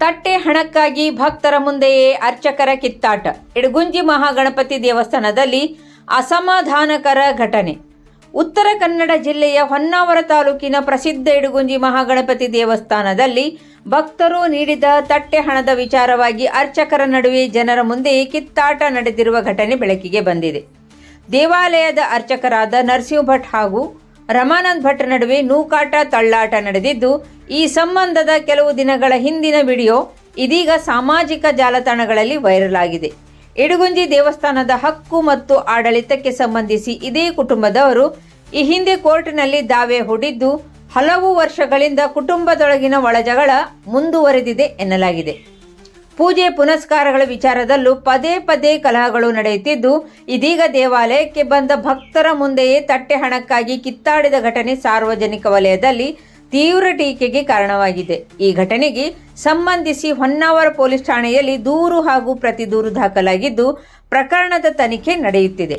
ತಟ್ಟೆ ಹಣಕ್ಕಾಗಿ ಭಕ್ತರ ಮುಂದೆಯೇ ಅರ್ಚಕರ ಕಿತ್ತಾಟ. ಇಡಗುಂಜಿ ಮಹಾಗಣಪತಿ ದೇವಸ್ಥಾನದಲ್ಲಿ ಅಸಮಾಧಾನಕರ ಘಟನೆ. ಉತ್ತರ ಕನ್ನಡ ಜಿಲ್ಲೆಯ ಹೊನ್ನಾವರ ತಾಲೂಕಿನ ಪ್ರಸಿದ್ಧ ಇಡಗುಂಜಿ ಮಹಾಗಣಪತಿ ದೇವಸ್ಥಾನದಲ್ಲಿ ಭಕ್ತರು ನೀಡಿದ ತಟ್ಟೆ ಹಣದ ವಿಚಾರವಾಗಿ ಅರ್ಚಕರ ನಡುವೆ ಜನರ ಮುಂದೆಯೇ ಕಿತ್ತಾಟ ನಡೆದಿರುವ ಘಟನೆ ಬೆಳಕಿಗೆ ಬಂದಿದೆ. ದೇವಾಲಯದ ಅರ್ಚಕರಾದ ನರಸಿಂಹ ಭಟ್ ಹಾಗೂ ರಮಾನಂದ್ ಭಟ್ ನಡುವೆ ನೂಕಾಟ ತಳ್ಳಾಟ ನಡೆದಿದ್ದು, ಈ ಸಂಬಂಧದ ಕೆಲವು ದಿನಗಳ ಹಿಂದಿನ ವಿಡಿಯೋ ಇದೀಗ ಸಾಮಾಜಿಕ ಜಾಲತಾಣಗಳಲ್ಲಿ ವೈರಲ್ ಆಗಿದೆ. ಇಡಗುಂಜಿ ದೇವಸ್ಥಾನದ ಹಕ್ಕು ಮತ್ತು ಆಡಳಿತಕ್ಕೆ ಸಂಬಂಧಿಸಿ ಇದೇ ಕುಟುಂಬದವರು ಈ ಹಿಂದೆ ಕೋರ್ಟ್ನಲ್ಲಿ ದಾವೆ ಹೂಡಿದ್ದು, ಹಲವು ವರ್ಷಗಳಿಂದ ಕುಟುಂಬದೊಳಗಿನ ಒಳಜಗಳ ಮುಂದುವರೆದಿದೆ ಎನ್ನಲಾಗಿದೆ. ಪೂಜೆ ಪುನಸ್ಕಾರಗಳ ವಿಚಾರದಲ್ಲೂ ಪದೇ ಪದೇ ಕಲಹಗಳು ನಡೆಯುತ್ತಿದ್ದು, ಇದೀಗ ದೇವಾಲಯಕ್ಕೆ ಬಂದ ಭಕ್ತರ ಮುಂದೆಯೇ ತಟ್ಟೆ ಹಣಕ್ಕಾಗಿ ಕಿತ್ತಾಡಿದ ಘಟನೆ ಸಾರ್ವಜನಿಕ ವಲಯದಲ್ಲಿ ತೀವ್ರ ಟೀಕೆಗೆ ಕಾರಣವಾಗಿದೆ. ಈ ಘಟನೆಗೆ ಸಂಬಂಧಿಸಿ ಹೊನ್ನಾವರ ಪೊಲೀಸ್ ಠಾಣೆಯಲ್ಲಿ ದೂರು ಹಾಗೂ ಪ್ರತಿ ದೂರು ದಾಖಲಾಗಿದ್ದು, ಪ್ರಕರಣದ ತನಿಖೆ ನಡೆಯುತ್ತಿದೆ.